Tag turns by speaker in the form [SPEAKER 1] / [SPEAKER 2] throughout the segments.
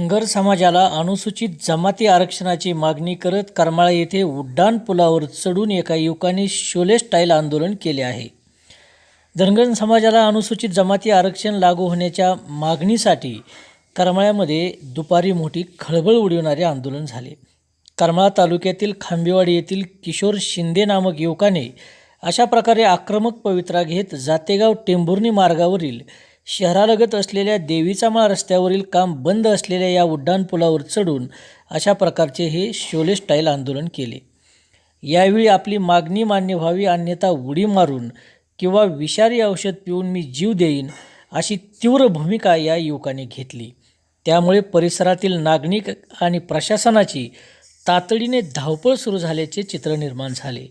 [SPEAKER 1] धनगर समाजाला अनुसूचित जमाती आरक्षणाची मागणी करत करमाळा येथे उड्डाण पुलावर चढून एका युवकाने शोले स्टाईल आंदोलन केले आहे. धनगर समाजाला अनुसूचित जमाती आरक्षण लागू होण्याच्या मागणीसाठी करमाळ्यामध्ये दुपारी मोठी खळबळ उडविणारे आंदोलन झाले. करमाळा तालुक्यातील खांबेवाडी येथील किशोर शिंदे नामक युवकाने अशा प्रकारे आक्रमक पवित्रा घेत जातेगाव टेंभुर्णी मार्गावरील शहरालगत असलेल्या देवीचा माळ रस्त्यावरील काम बंद असलेल्या या उड्डाणपुलावर चढून अशा प्रकारचे हे शोले स्टाईल आंदोलन केले. यावेळी आपली मागणी मान्य व्हावी अन्यथा उडी मारून किंवा विषारी औषध पिऊन मी जीव देईन अशी तीव्र भूमिका या युवकाने घेतली. त्यामुळे परिसरातील नागरिक आणि प्रशासनाची तातडीने धावपळ सुरू झाल्याचे चित्र निर्माण झाले.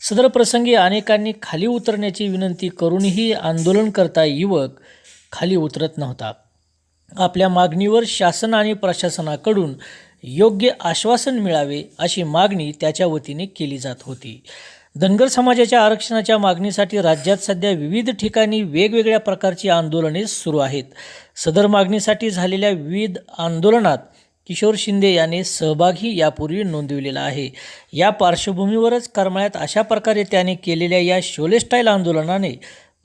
[SPEAKER 1] सदर प्रसंगी अनेकांनी खाली उतरण्याची विनंती करूनही आंदोलनकर्ता युवक खाली उतरत नव्हता. आपल्या मागणीवर शासन आणि प्रशासनाकडून योग्य आश्वासन मिळावे अशी मागणी त्याच्या वतीने केली जात होती. धनगर समाजाच्या आरक्षणाच्या मागणीसाठी राज्यात सध्या विविध ठिकाणी वेगवेगळ्या प्रकारची आंदोलने सुरू आहेत. सदर मागणीसाठी झालेल्या विविध आंदोलनात किशोर शिंदे याने सहभागी यापूर्वी नोंदविलेला आहे. या पार्श्वभूमीवरच करमाळ्यात अशा प्रकारे त्याने केलेल्या या शोलेस्टाईल आंदोलनाने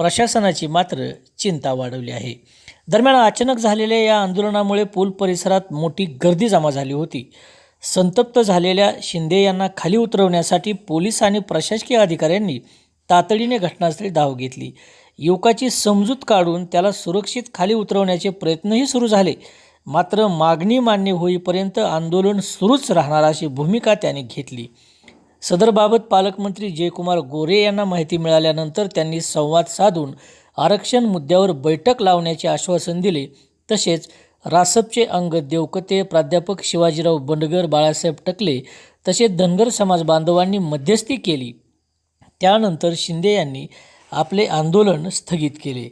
[SPEAKER 1] प्रशासनाची मात्र चिंता वाढवली आहे. दरम्यान अचानक झालेल्या या आंदोलनामुळे पूल परिसरात मोठी गर्दी जमा झाली होती. संतप्त झालेल्या शिंदे यांना खाली उतरवण्यासाठी पोलीस आणि प्रशासकीय अधिकाऱ्यांनी तातडीने घटनास्थळी धाव घेतली. युवकाची समजूत काढून त्याला सुरक्षित खाली उतरवण्याचे प्रयत्नही सुरू झाले. मात्र मागणी मान्य होईपर्यंत आंदोलन सुरूच राहणार अशी भूमिका त्याने घेतली. सदरबाबत पालकमंत्री जयकुमार गोरे यांना माहिती मिळाल्यानंतर त्यांनी संवाद साधून आरक्षण मुद्द्यावर बैठक लावण्याचे आश्वासन दिले. तसेच रासपचे अंग देवकते प्राध्यापक शिवाजीराव बंडगर बाळासाहेब टकले तसेच धनगर समाज बांधवांनी मध्यस्थी केली. त्यानंतर शिंदे यांनी आपले आंदोलन स्थगित केले.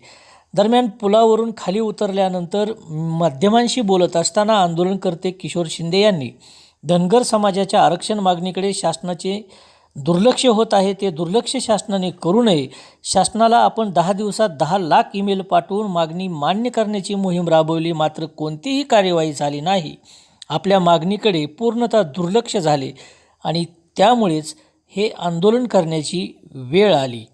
[SPEAKER 1] दरम्यान पुलावरून खाली उतरल्यानंतर माध्यमांशी बोलत असताना आंदोलनकर्ते किशोर शिंदे यांनी धनगर समाजाच्या आरक्षण मागणीकडे शासनाचे दुर्लक्ष होत आहे. ते दुर्लक्ष शासनाने करू नये. शासनाला आपण दहा दिवसात दहा लाख ईमेल पाठवून मागणी मान्य करण्याची मोहीम राबवली. मात्र कोणतीही कार्यवाही झाली नाही. आपल्या मागणीकडे पूर्णतः दुर्लक्ष झाले आणि त्यामुळेच हे आंदोलन करण्याची वेळ आली.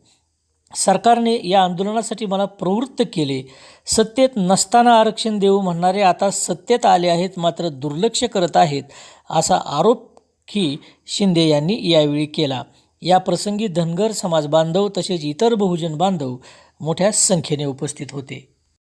[SPEAKER 1] सरकारने या आंदोलनासाठी मला प्रवृत्त केले. सत्तेत नसताना आरक्षण देऊ म्हणणारे आता सत्तेत आले आहेत मात्र दुर्लक्ष करत आहेत असा आरोप ही शिंदे यांनी यावेळी केला. या प्रसंगी धनगर समाज बांधव तसेच इतर बहुजन बांधव मोठ्या संख्येने उपस्थित होते.